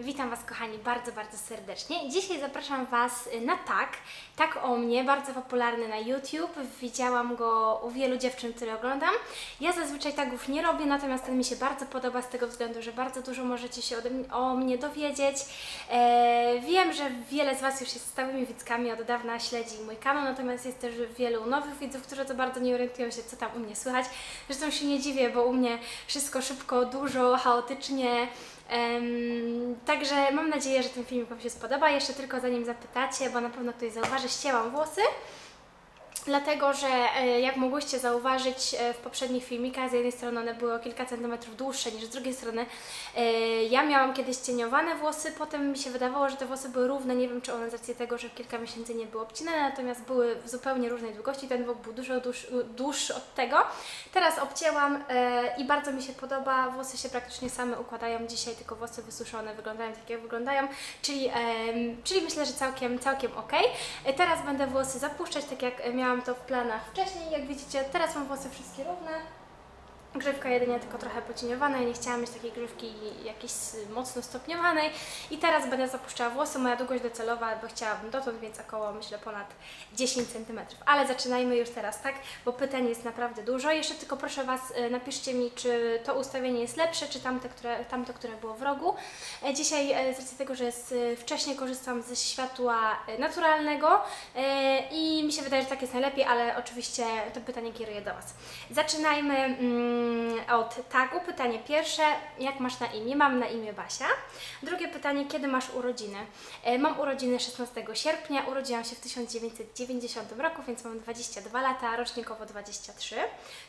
Witam Was kochani bardzo, bardzo serdecznie. Dzisiaj zapraszam Was na tak, tak o mnie, bardzo popularny na YouTube. Widziałam go u wielu dziewczyn, które oglądam. Ja zazwyczaj tagów nie robię, natomiast ten mi się bardzo podoba z tego względu, że bardzo dużo możecie się ode o mnie dowiedzieć. E, wiem, że wiele z Was już jest stałymi widzkami, od dawna śledzi mój kanał, natomiast jest też wielu nowych widzów, którzy to bardzo nie orientują się, co tam u mnie słychać. Zresztą się nie dziwię, bo u mnie wszystko szybko, dużo, chaotycznie. Em, także mam nadzieję, że ten filmik Wam się spodoba. Jeszcze tylko zanim zapytacie, bo na pewno ktoś zauważy, ścięłam włosy. Dlatego, że e, jak mogłyście zauważyć e, w poprzednich filmikach, z jednej strony one były o kilka centymetrów dłuższe niż z drugiej strony e, ja miałam kiedyś cieniowane włosy, potem mi się wydawało, że te włosy były równe, nie wiem czy one z racji tego, że kilka miesięcy nie było obcinane, natomiast były w zupełnie różnej długości, ten włos był dużo dłuższy od tego. Teraz obcięłam i bardzo mi się podoba, włosy się praktycznie same układają, dzisiaj tylko włosy wysuszone wyglądają tak jak wyglądają, czyli, czyli myślę, że całkiem, całkiem ok. Teraz będę włosy zapuszczać, tak jak miałam miałam to w planach wcześniej, jak widzicie, teraz mam włosy wszystkie równe. Grzywka jedynie tylko trochę pocieniowana, ja nie chciałam mieć takiej grzywki jakiejś mocno stopniowanej i teraz będę zapuszczała włosy, moja długość docelowa, bo chciałabym dotąd, więc około myślę ponad 10 cm. Ale zaczynajmy już teraz, tak? Bo pytań jest naprawdę dużo. Jeszcze tylko proszę Was, e, napiszcie mi, czy to ustawienie jest lepsze, czy tamte, które, które było w rogu. E, dzisiaj e, z racji tego, że jest, wcześniej korzystam ze światła naturalnego i mi się wydaje, że tak jest najlepiej, ale oczywiście to pytanie kieruję do Was. Zaczynajmy. Mm, od tagu. Pytanie pierwsze, jak masz na imię? Mam na imię Basia. Drugie pytanie, kiedy masz urodziny? E, mam urodziny 16 sierpnia, urodziłam się w 1990 roku, więc mam 22 lata, rocznikowo 23.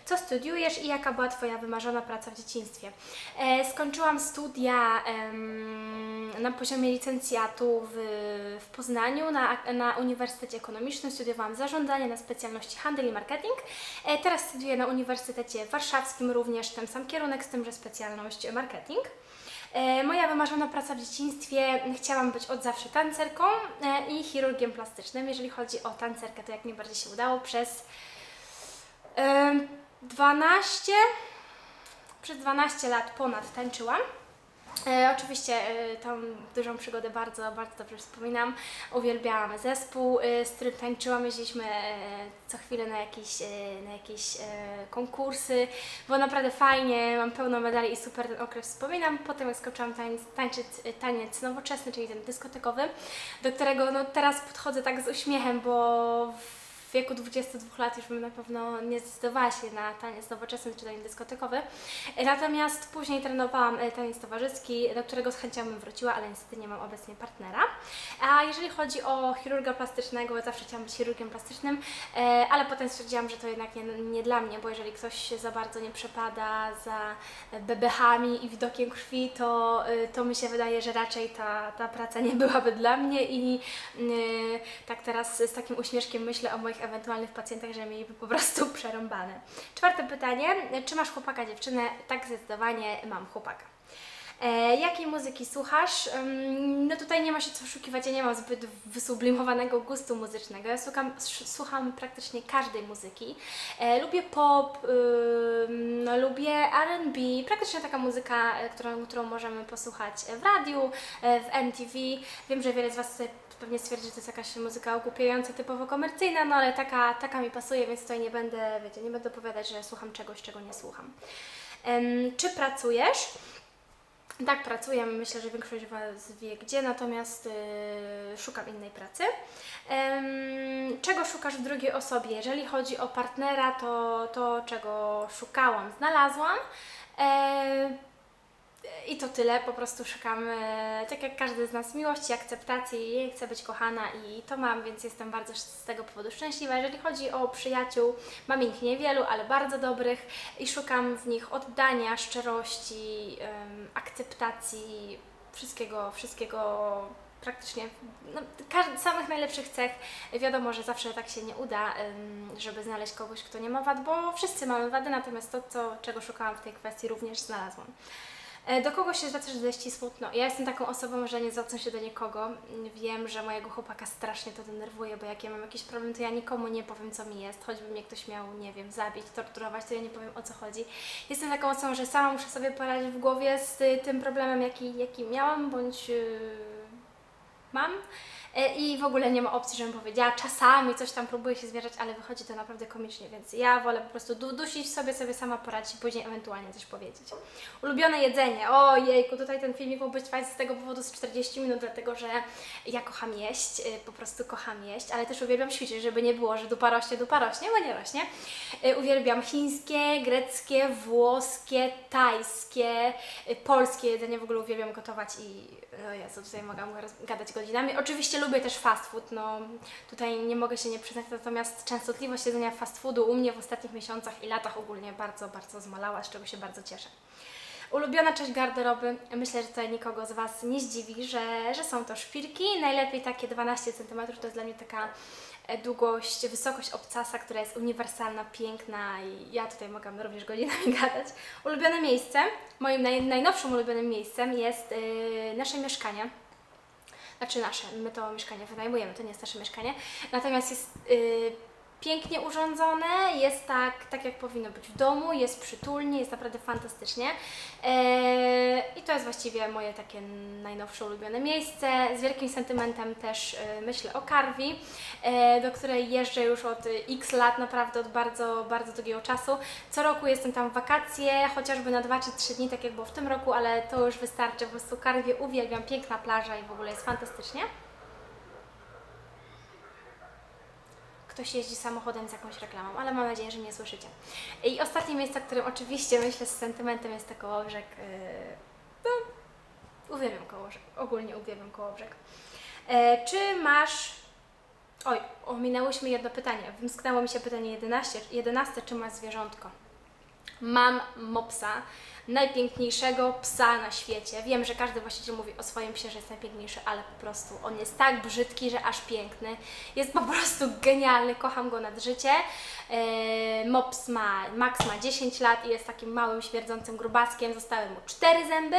Co studiujesz i jaka była Twoja wymarzona praca w dzieciństwie? E, skończyłam studia na poziomie licencjatu w, Poznaniu na, na Uniwersytecie Ekonomicznym. Studiowałam zarządzanie na specjalności handel i marketing. E, teraz studiuję na Uniwersytecie Warszawskim również ten sam kierunek, z tym, że specjalność marketing. E, moja wymarzona praca w dzieciństwie, chciałam być od zawsze tancerką e, i chirurgiem plastycznym. Jeżeli chodzi o tancerkę, to jak najbardziej się udało. Przez 12, przez 12 lat ponad tańczyłam. E, oczywiście e, tą dużą przygodę bardzo, bardzo dobrze wspominam. Uwielbiałam zespół, e, z którym tańczyłam, jeździliśmy e, co chwilę na jakieś, e, na jakieś e, konkursy. Było naprawdę fajnie, mam pełno medali i super ten okres wspominam. Potem jak skończyłam tańc, tańczyć e, taniec nowoczesny, czyli ten dyskotekowy, do którego no, teraz podchodzę tak z uśmiechem, bo w w wieku 22 lat już bym na pewno nie zdecydowała się na taniec nowoczesny czy taniec dyskotekowy. Natomiast później trenowałam e, taniec towarzyski, do którego z chęcią bym wróciła, ale niestety nie mam obecnie partnera. A jeżeli chodzi o chirurga plastycznego, zawsze chciałam być chirurgiem plastycznym, e, ale potem stwierdziłam, że to jednak nie, nie dla mnie, bo jeżeli ktoś się za bardzo nie przepada za bebechami i widokiem krwi, to, e, to mi się wydaje, że raczej ta, ta praca nie byłaby dla mnie i tak teraz z takim uśmieszkiem myślę o moich moich ewentualnych pacjentach, że mieliby po prostu przerąbane. Czwarte pytanie, czy masz chłopaka, dziewczynę? Tak, zdecydowanie mam chłopaka. E, jakiej muzyki słuchasz? No tutaj nie ma się co oszukiwać, ja nie mam zbyt wysublimowanego gustu muzycznego. Ja słucham, słucham praktycznie każdej muzyki. E, lubię pop, no, lubię R&B, praktycznie taka muzyka, e, którą, którą możemy posłuchać w radiu, e, w MTV. Wiem, że wiele z Was tutaj pewnie stwierdzi, że to jest jakaś muzyka ogłupiająca, typowo komercyjna, no ale taka, taka mi pasuje, więc tutaj nie będę, wiecie, nie będę opowiadać, że słucham czegoś, czego nie słucham. Czy pracujesz? Tak, pracuję. Myślę, że większość Was wie gdzie, natomiast yy, szukam innej pracy. Ym, czego szukasz w drugiej osobie? Jeżeli chodzi o partnera, to to, czego szukałam, znalazłam. Yy, i to tyle, po prostu szukam, tak jak każdy z nas, miłości, akceptacji, chcę być kochana i to mam, więc jestem bardzo z tego powodu szczęśliwa. Jeżeli chodzi o przyjaciół, mam ich niewielu, ale bardzo dobrych i szukam w nich oddania, szczerości, akceptacji, wszystkiego, wszystkiego praktycznie no, samych najlepszych cech. Wiadomo, że zawsze tak się nie uda, żeby znaleźć kogoś, kto nie ma wad, bo wszyscy mamy wady, natomiast to, co, czego szukałam w tej kwestii, również znalazłam. E, Do kogo się zwracasz, gdy jest Ci smutno? Ja jestem taką osobą, że nie zwracam się do nikogo. Wiem, że mojego chłopaka strasznie to denerwuje, bo jak ja mam jakiś problem, to ja nikomu nie powiem, co mi jest. Choćby mnie ktoś miał, nie wiem, zabić, torturować, to ja nie powiem, o co chodzi. Jestem taką osobą, że sama muszę sobie poradzić w głowie z y, tym problemem, jaki, jaki miałam, bądź yy, mam. E, I w ogóle nie ma opcji, żebym powiedziała. Czasami coś tam próbuję się zwierzać, ale wychodzi to naprawdę komicznie, więc ja wolę po prostu du dusić sobie, sobie sama poradzić i później ewentualnie coś powiedzieć. Ulubione jedzenie. Ojejku, tutaj ten filmik mógł być fajny z tego powodu z 40 minut, dlatego że ja kocham jeść, y, po prostu kocham jeść, ale też uwielbiam ćwiczyć, żeby nie było, że dupa rośnie, dupa rośnie, bo nie rośnie. Y, Uwielbiam chińskie, greckie, włoskie, tajskie, polskie jedzenie, w ogóle uwielbiam gotować i o Jezu, tutaj mogę gadać godzinami. Oczywiście lubię też fast food, no tutaj nie mogę się nie przyznać, natomiast częstotliwość jedzenia fast foodu u mnie w ostatnich miesiącach i latach ogólnie bardzo, bardzo zmalała, z czego się bardzo cieszę. Ulubiona część garderoby, myślę, że tutaj nikogo z Was nie zdziwi, że, że są to szpilki, najlepiej takie 12 cm, to jest dla mnie taka e, długość, wysokość obcasa, która jest uniwersalna, piękna i ja tutaj mogę również godzinami gadać. Ulubione miejsce, moim naj, najnowszym ulubionym miejscem jest yy, nasze mieszkanie. Znaczy nasze, my to mieszkanie wynajmujemy, to nie jest nasze mieszkanie. Natomiast jest yy, pięknie urządzone, jest tak, tak jak powinno być w domu, jest przytulnie, jest naprawdę fantastycznie. Eee, I to jest właściwie moje takie najnowsze ulubione miejsce. Z wielkim sentymentem też e, myślę o Karwi, e, do której jeżdżę już od e, x lat, naprawdę od bardzo, bardzo długiego czasu. Co roku jestem tam w wakacje, chociażby na 2 czy 3 dni, tak jak było w tym roku, ale to już wystarczy. Po prostu Karwię uwielbiam, piękna plaża i w ogóle jest fantastycznie. Ktoś jeździ samochodem z jakąś reklamą, ale mam nadzieję, że nie słyszycie. I ostatnie miejsce, którym oczywiście myślę z sentymentem jest to Kołobrzeg. Yy, no, uwielbiam Kołobrzeg, ogólnie uwielbiam Kołobrzeg. E, czy masz... Oj, ominęłyśmy jedno pytanie. Wymsknęło mi się pytanie 11, 11 czy masz zwierzątko? Mam mopsa, najpiękniejszego psa na świecie. Wiem, że każdy właściciel mówi o swoim psie, że jest najpiękniejszy, ale po prostu on jest tak brzydki, że aż piękny. Jest po prostu genialny, kocham go nad życie. E, mops ma, Max ma 10 lat i jest takim małym, śmierdzącym grubaskiem. Zostały mu 4 zęby.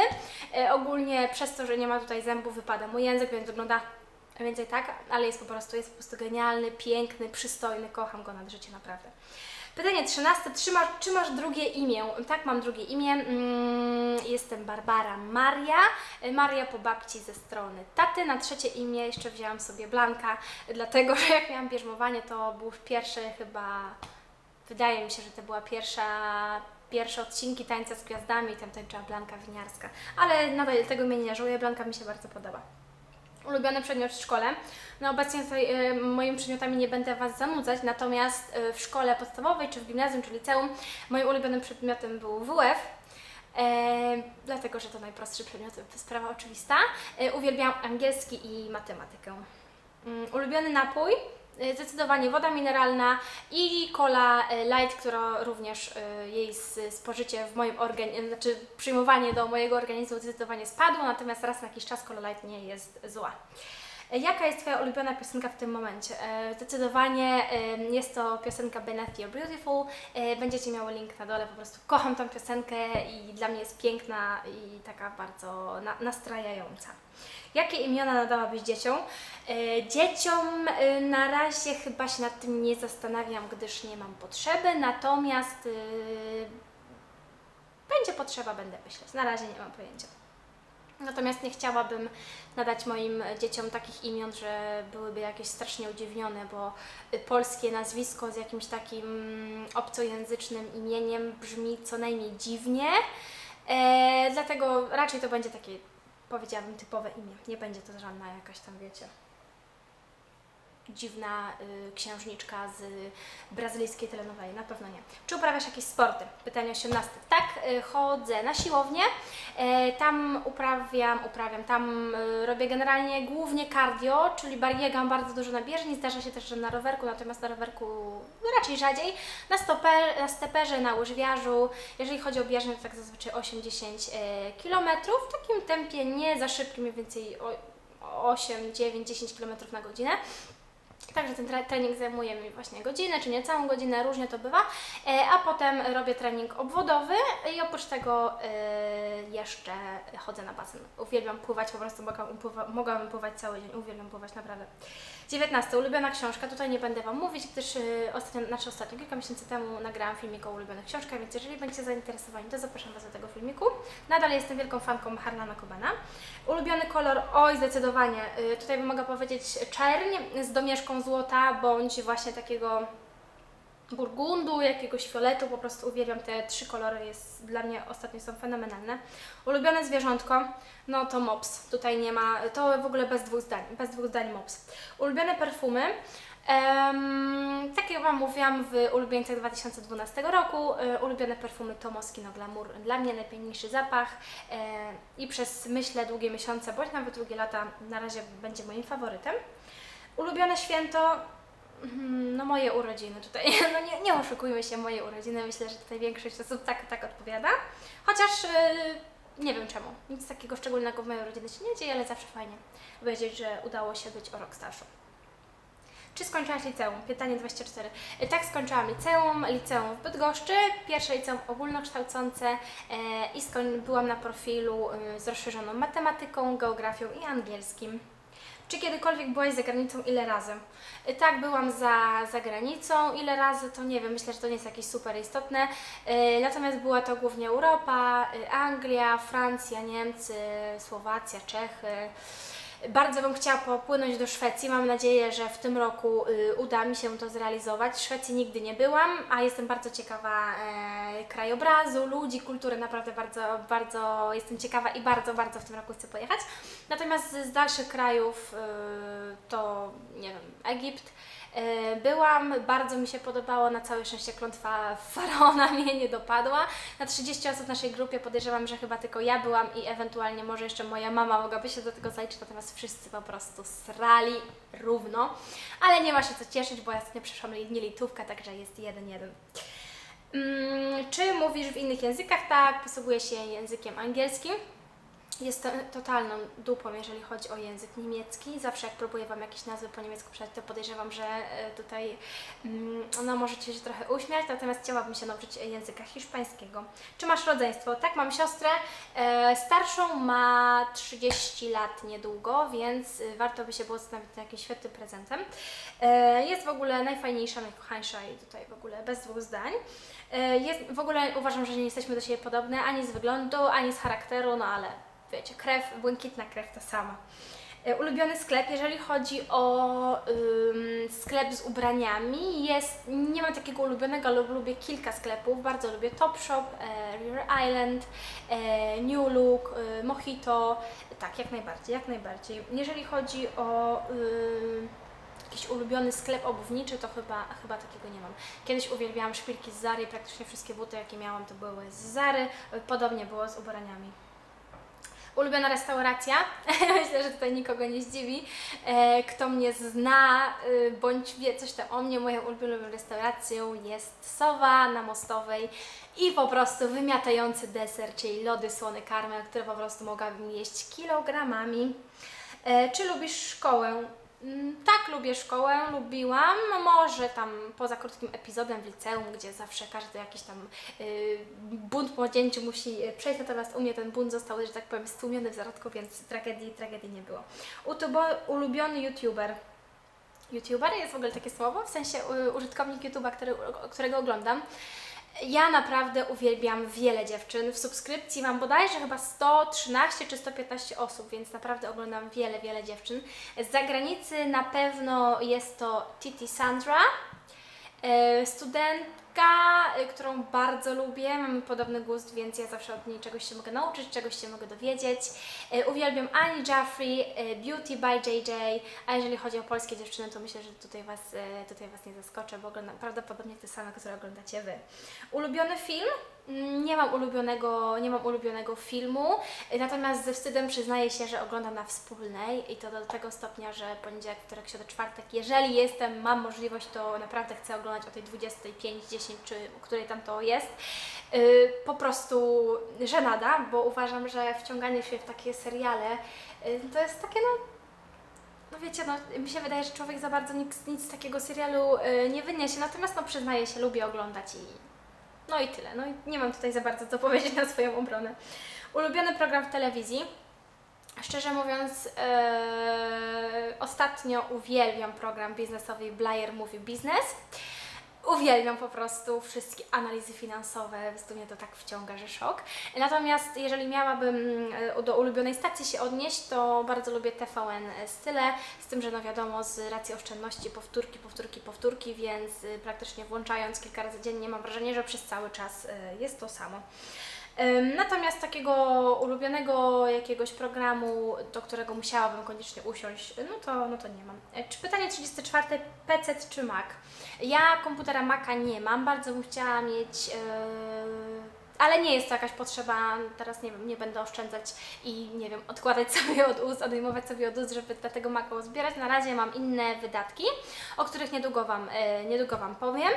E, ogólnie przez to, że nie ma tutaj zębów, wypada mu język, więc wygląda więcej tak, ale jest po prostu, jest po prostu genialny, piękny, przystojny, kocham go nad życie naprawdę. Pytanie 13. Czy masz, czy masz drugie imię? Tak, mam drugie imię. Mm, jestem Barbara Maria. Maria po babci ze strony taty. Na trzecie imię jeszcze wzięłam sobie Blanka, dlatego że jak miałam bierzmowanie, to był pierwszy chyba, wydaje mi się, że to była pierwsza pierwsze odcinki Tańca z Gwiazdami i tam tańczyła Blanka Winiarska. Ale nadal tego mnie nie żałuję, Blanka mi się bardzo podoba ulubiony przedmiot w szkole. No obecnie tutaj y, moimi przedmiotami nie będę Was zanudzać, natomiast y, w szkole podstawowej, czy w gimnazjum, czy liceum moim ulubionym przedmiotem był WF. E, dlatego, że to najprostszy przedmiot, sprawa oczywista. E, uwielbiam angielski i matematykę. Mm, ulubiony napój? E, Zdecydowanie woda mineralna i cola e, light, która również e, jej spożycie w moim organizmie, znaczy przyjmowanie do mojego organizmu zdecydowanie spadło, natomiast raz na jakiś czas cola light nie jest zła. Jaka jest Twoja ulubiona piosenka w tym momencie? E, Zdecydowanie jest to piosenka Beneath You're Beautiful. E, Będziecie miały link na dole, po prostu kocham tą piosenkę i dla mnie jest piękna i taka bardzo na, nastrajająca. Jakie imiona nadałabyś dzieciom? E, Dzieciom na razie chyba się nad tym nie zastanawiam, gdyż nie mam potrzeby, natomiast będzie potrzeba, będę myśleć. Na razie nie mam pojęcia. Natomiast nie chciałabym nadać moim dzieciom takich imion, że byłyby jakieś strasznie udziwnione, bo polskie nazwisko z jakimś takim mm, obcojęzycznym imieniem brzmi co najmniej dziwnie. E, dlatego raczej to będzie takie, powiedziałabym, typowe imię. Nie będzie to żadna jakaś tam, wiecie, dziwna y, księżniczka z brazylijskiej telenoweli. Na pewno nie. Czy uprawiasz jakieś sporty? Pytanie 18. Tak, y, chodzę na siłownię. E, tam uprawiam, uprawiam, tam y, robię generalnie głównie cardio, czyli biegam bardzo dużo na bieżni, zdarza się też, że na rowerku, natomiast na rowerku raczej rzadziej. Na, stoper, na steperze, na łyżwiarzu. Jeżeli chodzi o bieżnię, to tak zazwyczaj 8-10 e, km. W takim tempie nie za szybkim, mniej więcej o- 8, 9, 10 km na godzinę. Także ten tre- trening zajmuje mi właśnie godzinę, czy nie całą godzinę, różnie to bywa. E, a potem robię trening obwodowy i oprócz tego e, jeszcze chodzę na basen. Uwielbiam pływać, po prostu mogłam, pływać cały dzień, uwielbiam pływać naprawdę. 19. Ulubiona książka. Tutaj nie będę Wam mówić, gdyż e, ostatnio, znaczy ostatnio, kilka miesięcy temu nagrałam filmik o ulubionych książkach, więc jeżeli będziecie zainteresowani, to zapraszam Was do tego filmiku. Nadal jestem wielką fanką Harlana Cobana. Ulubiony kolor, oj zdecydowanie, tutaj bym mogła powiedzieć czerń z domieszką złota, bądź właśnie takiego burgundu, jakiegoś fioletu, po prostu uwielbiam te trzy kolory, jest dla mnie ostatnio są fenomenalne. Ulubione zwierzątko, no to mops, tutaj nie ma, to w ogóle bez dwóch zdań, bez dwóch zdań mops. Ulubione perfumy, Um, tak jak Wam mówiłam w ulubieńcach 2012 roku, e, ulubione perfumy to Moschino Glamour. Dla mnie najpiękniejszy zapach e, i przez myślę długie miesiące, bądź nawet długie lata na razie będzie moim faworytem. Ulubione święto, mm, no moje urodziny tutaj, no nie, nie oszukujmy się, moje urodziny, myślę, że tutaj większość osób tak, tak odpowiada, chociaż e, nie wiem czemu, nic takiego szczególnego w mojej urodziny się nie dzieje, ale zawsze fajnie wiedzieć, że udało się być o rok starszą. Czy skończyłaś liceum? Pytanie 24. E, Tak, skończyłam liceum, liceum w Bydgoszczy, pierwsze liceum ogólnokształcące e, i byłam na profilu e, z rozszerzoną matematyką, geografią i angielskim. Czy kiedykolwiek byłaś za granicą? Ile razy? E, Tak, byłam za, za granicą. Ile razy to nie wiem, myślę, że to nie jest jakieś super istotne. E, Natomiast była to głównie Europa, e, Anglia, Francja, Niemcy, Słowacja, Czechy. Bardzo bym chciała popłynąć do Szwecji. Mam nadzieję, że w tym roku y, uda mi się to zrealizować. W Szwecji nigdy nie byłam, a jestem bardzo ciekawa e, krajobrazu, ludzi, kultury. Naprawdę bardzo, bardzo jestem ciekawa i bardzo, bardzo w tym roku chcę pojechać. Natomiast z, dalszych krajów y, to, nie wiem, Egipt. E, Byłam, bardzo mi się podobało, na całe szczęście klątwa faraona mnie nie dopadła. Na 30 osób w naszej grupie podejrzewam, że chyba tylko ja byłam i ewentualnie może jeszcze moja mama mogłaby się do tego zaliczyć, natomiast wszyscy po prostu srali równo. Ale nie ma się co cieszyć, bo ostatnio przeszłam nie litówka, także jest jeden jeden. Mm, czy mówisz w innych językach? Tak, posługuję się językiem angielskim. Jestem totalną dupą, jeżeli chodzi o język niemiecki. Zawsze jak próbuję Wam jakieś nazwy po niemiecku przeczytać, to podejrzewam, że e, tutaj mm, no, możecie się trochę uśmiać, natomiast chciałabym się nauczyć języka hiszpańskiego. Czy masz rodzeństwo? Tak, mam siostrę. E, starszą ma 30 lat niedługo, więc e, warto by się było zastanowić nad jakimś świetnym prezentem. Jest w ogóle najfajniejsza, najkochańsza i tutaj w ogóle bez dwóch zdań. E, Jest, w ogóle uważam, że nie jesteśmy do siebie podobne ani z wyglądu, ani z charakteru, no ale wiecie, krew, błękitna krew ta sama. E, Ulubiony sklep, jeżeli chodzi o ym, sklep z ubraniami, jest, nie mam takiego ulubionego, ale lubię kilka sklepów. Bardzo lubię Topshop, e, River Island, e, New Look, e, Mojito. Tak, jak najbardziej, jak najbardziej. Jeżeli chodzi o jakiś ulubiony sklep obuwniczy, to chyba, chyba takiego nie mam. Kiedyś uwielbiałam szpilki z Zary, praktycznie wszystkie buty, jakie miałam, to były z Zary. Podobnie było z ubraniami. Ulubiona restauracja. Myślę, że tutaj nikogo nie zdziwi. E, Kto mnie zna, y, bądź wie coś tam o mnie, moją ulubioną restauracją jest Sowa na Mostowej i po prostu wymiatający deser, czyli lody słony karmel, które po prostu mogłabym jeść kilogramami. E, Czy lubisz szkołę? Mm, Tak, lubię szkołę, lubiłam. Może tam poza krótkim epizodem w liceum, gdzie zawsze każdy jakiś tam y, bunt młodzieńczy musi y, przejść, natomiast u mnie ten bunt został, że tak powiem, stłumiony w zarodku, więc tragedii, tragedii nie było. Utubo, ulubiony YouTuber. YouTuber jest w ogóle takie słowo, w sensie y, użytkownik YouTube'a, którego oglądam. Ja naprawdę uwielbiam wiele dziewczyn. W subskrypcji mam bodajże chyba 113 czy 115 osób, więc naprawdę oglądam wiele, wiele dziewczyn. Z zagranicy na pewno jest to Titi Sandra, e, studentka, e, którą bardzo lubię. Mamy podobny gust, więc ja zawsze od niej czegoś się mogę nauczyć, czegoś się mogę dowiedzieć. E, Uwielbiam Annie Jaffrey, e, Beauty by JJ, a jeżeli chodzi o polskie dziewczyny, to myślę, że tutaj Was, tutaj was nie zaskoczę, bo oglądam prawdopodobnie te same, które oglądacie Wy. Ulubiony film? Mm, Nie mam ulubionego, nie mam ulubionego filmu, natomiast ze wstydem przyznaję się, że oglądam na wspólnej i to do tego stopnia, że poniedziałek, wtorek, środa, czwartek, jeżeli jestem, mam możliwość, to naprawdę chcę oglądać o tej 25, 10 czy której tam to jest. Y, Po prostu żenada, bo uważam, że wciąganie się w takie seriale y, to jest takie no no wiecie, no mi się wydaje, że człowiek za bardzo nic, nic z takiego serialu y, nie wyniesie, natomiast no przyznaję się, lubię oglądać i no i tyle. No i nie mam tutaj za bardzo co powiedzieć na swoją obronę. Ulubiony program w telewizji. Szczerze mówiąc, ostatnio uwielbiam program biznesowy Blair Mówi Biznes. Uwielbiam po prostu wszystkie analizy finansowe, po mnie to tak wciąga, że szok. Natomiast jeżeli miałabym e, do ulubionej stacji się odnieść, to bardzo lubię TVN Style, z tym, że no wiadomo, z racji oszczędności powtórki, powtórki, powtórki, więc y, praktycznie włączając kilka razy dziennie mam wrażenie, że przez cały czas jest to samo. Natomiast takiego ulubionego jakiegoś programu, do którego musiałabym koniecznie usiąść, no to, no to nie mam. E, Czy pytanie 34, PC czy Mac? Ja komputera Maca nie mam, bardzo bym chciała mieć, yy, ale nie jest to jakaś potrzeba, teraz nie nie będę oszczędzać i nie wiem, odkładać sobie od ust, odejmować sobie od ust, żeby dla tego Maca zbierać. Na razie mam inne wydatki, o których niedługo Wam, e, niedługo wam powiem.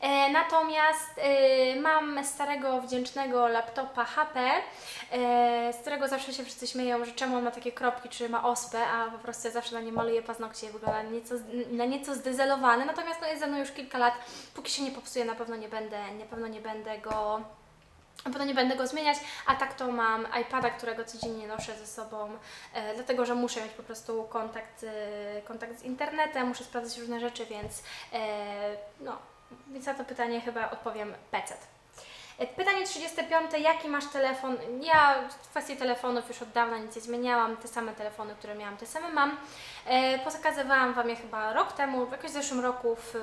E, natomiast e, mam starego, wdzięcznego laptopa HP, e, z którego zawsze się wszyscy śmieją, że czemu on ma takie kropki, czy ma ospę, a po prostu ja zawsze na nie maluję paznokcie i wygląda na nieco, na nieco zdezelowany. Natomiast no, jest ze mną już kilka lat, póki się nie popsuje, na pewno nie będę, na pewno nie będę go na pewno nie będę go zmieniać, a tak to mam iPada, którego codziennie noszę ze sobą, e, dlatego że muszę mieć po prostu kontakt, e, kontakt z internetem, muszę sprawdzać różne rzeczy, więc e, no, więc na to pytanie chyba odpowiem PC. E, Pytanie 35. Jaki masz telefon? Ja w kwestii telefonów już od dawna nic nie zmieniałam. Te same telefony, które miałam, te same mam. E, Pokazywałam Wam je chyba rok temu, w jakimś zeszłym roku w,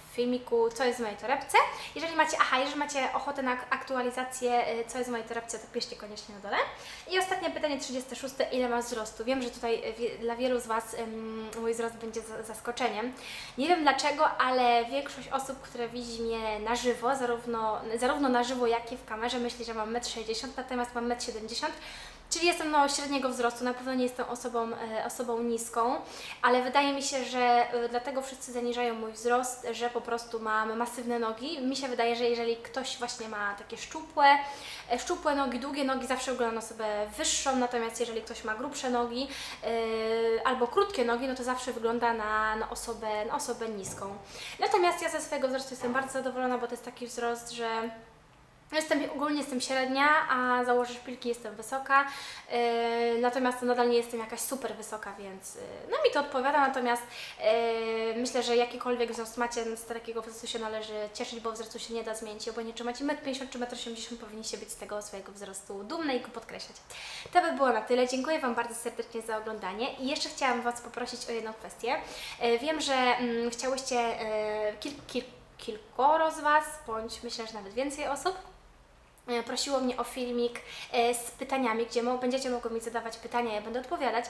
w filmiku Co jest w mojej torebce. Jeżeli macie, aha, jeżeli macie ochotę na aktualizację e, Co jest w mojej torebce, to piszcie koniecznie na dole. I ostatnie pytanie 36. Ile masz wzrostu? Wiem, że tutaj wie, dla wielu z Was mój wzrost będzie za- zaskoczeniem. Nie wiem dlaczego, ale większość osób, które widzi mnie na żywo, zarówno, zarówno na żywo, jak i w kamerze, myśli, że mam 1,60 m, natomiast mam 1,70 m. Czyli jestem no, średniego wzrostu, na pewno nie jestem osobą, e, osobą niską, ale wydaje mi się, że e, dlatego wszyscy zaniżają mój wzrost, że po prostu mam masywne nogi. Mi się wydaje, że jeżeli ktoś właśnie ma takie szczupłe, e, szczupłe nogi, długie nogi, zawsze wygląda na osobę wyższą, natomiast jeżeli ktoś ma grubsze nogi albo krótkie nogi, no to zawsze wygląda na, na, osobę, na osobę niską. Natomiast ja ze swojego wzrostu jestem bardzo zadowolona, bo to jest taki wzrost, że Jestem, ogólnie jestem średnia, a założę szpilki jestem wysoka, yy, natomiast nadal nie jestem jakaś super wysoka, więc yy, no mi to odpowiada, natomiast yy, myślę, że jakikolwiek wzrost macie, z takiego wzrostu się należy cieszyć, bo wzrostu się nie da zmienić, obojętnie czy macie 1,50 m czy 1,80 m, powinniście być z tego swojego wzrostu dumne i go podkreślać. To by było na tyle, dziękuję Wam bardzo serdecznie za oglądanie i jeszcze chciałam Was poprosić o jedną kwestię. Yy, wiem, że mm, chciałyście yy, kil, kil, kilkoro z Was, bądź myślę, że nawet więcej osób, prosiło mnie o filmik e, z pytaniami, gdzie będziecie mogły mi zadawać pytania, ja będę odpowiadać.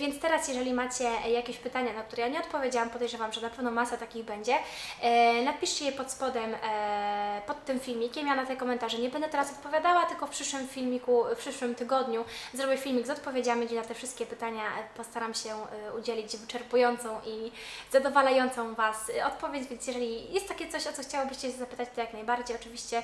Więc teraz, jeżeli macie e, jakieś pytania, na które ja nie odpowiedziałam, podejrzewam, że na pewno masa takich będzie, e, napiszcie je pod spodem, e, pod tym filmikiem. Ja na te komentarze nie będę teraz odpowiadała, tylko w przyszłym filmiku, w przyszłym tygodniu zrobię filmik z odpowiedziami, gdzie na te wszystkie pytania e, postaram się e, udzielić wyczerpującą i zadowalającą Was e, odpowiedź, więc jeżeli jest takie coś, o co chciałobyście się zapytać, to jak najbardziej. Oczywiście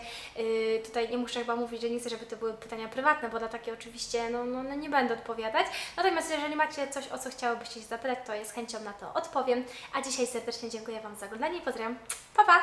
tutaj nie muszę chyba mówić, że nie chcę, żeby to były pytania prywatne, bo na takie oczywiście no, no, no nie będę odpowiadać. Natomiast jeżeli macie coś, o co chciałobyście się zapytać, to z chęcią na to odpowiem. A dzisiaj serdecznie dziękuję Wam za oglądanie i pozdrawiam. Pa, pa!